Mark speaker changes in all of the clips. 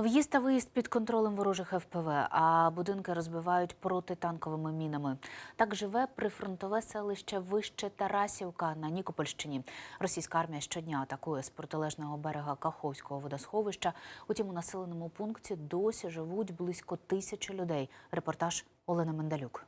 Speaker 1: В'їзд та виїзд під контролем ворожих ФПВ, а будинки розбивають протитанковими мінами. Так живе прифронтове селище Вище Тарасівка на Нікопольщині. Російська армія щодня атакує з протилежного берега Каховського водосховища. Утім, у населеному пункті досі живуть близько тисячі людей. Репортаж Олена Мендалюк.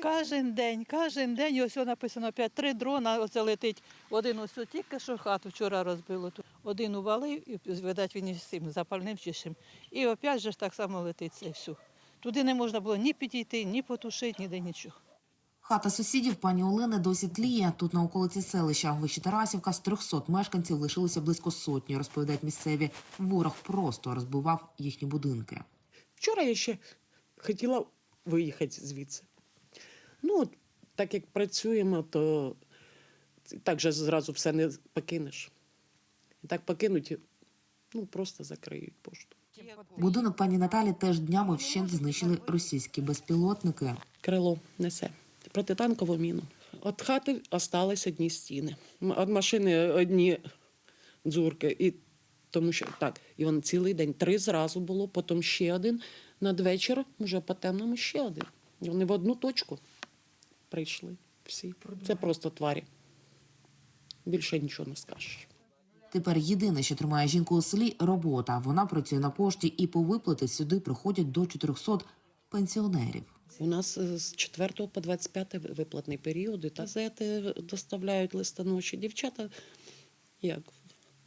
Speaker 2: Кожен день, кожен день, ось написано 5-3 дрона, оце летить. Один ось тільки що хату вчора розбило. Тут Один увалив, і видать він із цим запальним чи чим. І опять же ж так само летить це все. Туди не можна було ні підійти, ні потушити, ніде нічого.
Speaker 3: Хата сусідів пані Олени досі тліє. Тут на околиці селища Вища Тарасівка з 300 мешканців лишилося близько сотні, розповідають місцеві. Ворог просто розбивав їхні будинки.
Speaker 4: Вчора я ще хотіла виїхати звідси. Ну, от, так як працюємо, то так же зразу все не покинеш. І так покинуть, ну просто закриють пошту.
Speaker 3: Будинок пані Наталі теж днями вщент знищили російські безпілотники.
Speaker 4: Крило несе протитанкову міну. От хати остались одні стіни. От машини одні дзурки. І тому що так, і він цілий день три зразу було, потім ще один. Надвечір, вже по темному ще один. Вони в одну точку прийшли всі. Це просто тварі. Більше нічого не скажеш.
Speaker 3: Тепер єдине, що тримає жінку у селі робота. Вона працює на пошті і по виплати сюди приходять до 400 пенсіонерів.
Speaker 4: У нас е, з 4 по 25 виплатний період, і газети доставляють листоноші. Дівчата як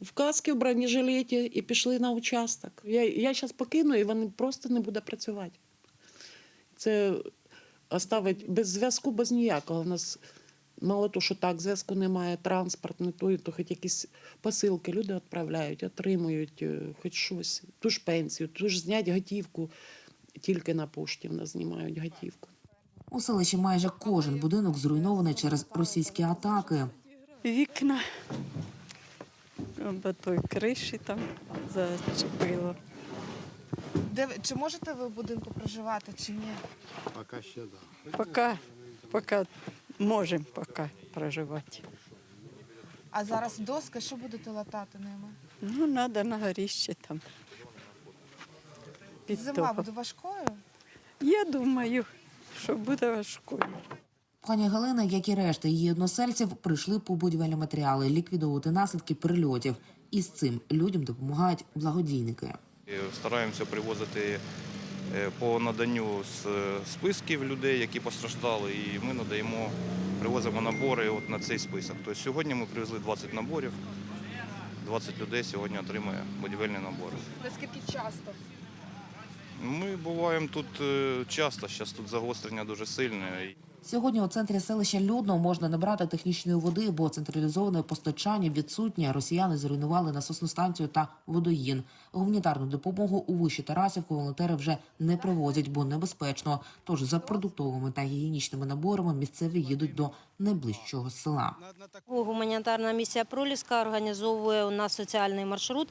Speaker 4: в каски, в бронежилеті і пішли на участок. Я, я зараз покину, і вони просто не буде працювати. Це оставить без зв'язку, без ніякого. У нас мало того, що так, зв'язку немає, транспорт, не то, то хоч якісь посилки люди відправляють, отримують е, хоч щось, ту ж пенсію, ту ж знять готівку. Тільки на пошті в нас знімають готівку.
Speaker 3: У селищі майже кожен будинок зруйнований через російські атаки.
Speaker 5: Вікна або той криші там зачепило.
Speaker 6: Де ви чи можете ви в будинку проживати, чи ні?
Speaker 7: Пока ще да.
Speaker 5: Поки, поки можемо поки проживати.
Speaker 6: А зараз доски, що будете латати ними?
Speaker 5: Ну, треба на горіще там. Під
Speaker 6: Зима
Speaker 5: топом.
Speaker 6: буде важкою?
Speaker 5: Я думаю, що буде важкою.
Speaker 3: Пані Галина, як і решта її односельців, прийшли по будівельні матеріали ліквідовувати наслідки прильотів. І з цим людям допомагають благодійники.
Speaker 8: Стараємося привозити е, по наданню з е, списків людей, які постраждали, і ми надаємо, привозимо набори от на цей список. Тобто сьогодні ми привезли 20 наборів, 20 людей сьогодні отримує будівельні набори.
Speaker 6: Наскільки часто?
Speaker 8: Ми буваємо тут е, часто, зараз тут загострення дуже сильне.
Speaker 3: Сьогодні у центрі селища Людно можна набрати технічної води, бо централізоване постачання відсутнє. Росіяни зруйнували насосну станцію та водоїн. Гуманітарну допомогу у вищі Тарасівку волонтери вже не привозять, бо небезпечно. Тож за продуктовими та гігієнічними наборами місцеві їдуть до найближчого села.
Speaker 9: Гуманітарна місія Проліска організовує у нас соціальний маршрут,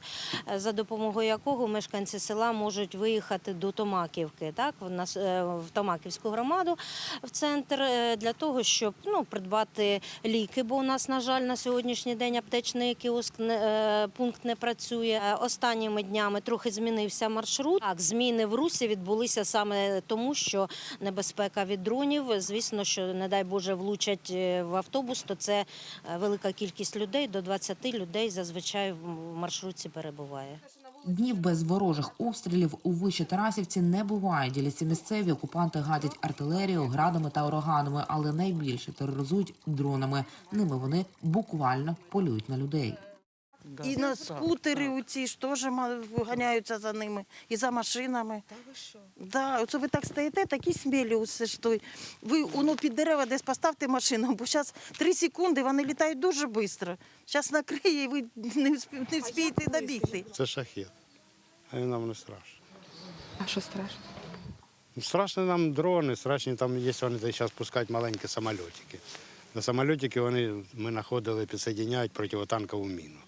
Speaker 9: е, за допомогою якого мешканці села можуть виїхати до Томаківки, так в нас е, в Томаківську громаду в центр е, для того, щоб ну придбати ліки. Бо у нас, на жаль, на сьогоднішній день аптечний кіоск пункт не працює. Останніми днями трохи змінився маршрут. Так, зміни в русі відбулися саме тому, що небезпека від дронів. Звісно, що не дай Боже влучать в автобус, то це е, велика кількість людей. До 20 людей зазвичай в маршрутці перебуває.
Speaker 3: Днів без ворожих обстрілів у виші Тарасівці не буває. Діляться місцеві окупанти гадять артилерію, градами та ураганами, але найбільше тероризують дронами. Ними вони буквально полюють на людей.
Speaker 10: І на скутери у ці ж теж ганяються за ними, і за машинами.
Speaker 6: Та ви що?
Speaker 10: Да, оце ви так стоїте, такі смілі усе ж той. Ви воно під дерева десь поставте машину, бо зараз три секунди вони літають дуже швидко. Зараз накриє, і ви не, вспі- не вспієте добігти.
Speaker 7: Це шахет. А він нам не страшно.
Speaker 11: А що страшно?
Speaker 7: Ну, Страшно нам дрони, страшні там є, вони зараз пускають маленькі самольотики. На самольотики вони ми знаходили, підсоединяють противотанкову міну.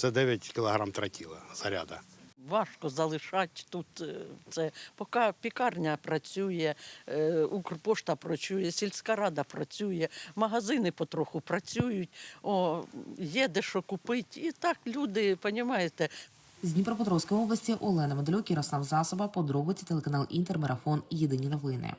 Speaker 7: Це 9 кілограм тротіла заряда.
Speaker 2: Важко залишати тут е, це. Поки пікарня працює, е, Укрпошта працює, сільська рада працює, магазини потроху працюють, о, є де що купити. І так люди, розумієте,
Speaker 3: З Дніпропетровської області Олена Медлюк, Ярослав Засоба, подробиці телеканал Інтермарафон. Єдині новини.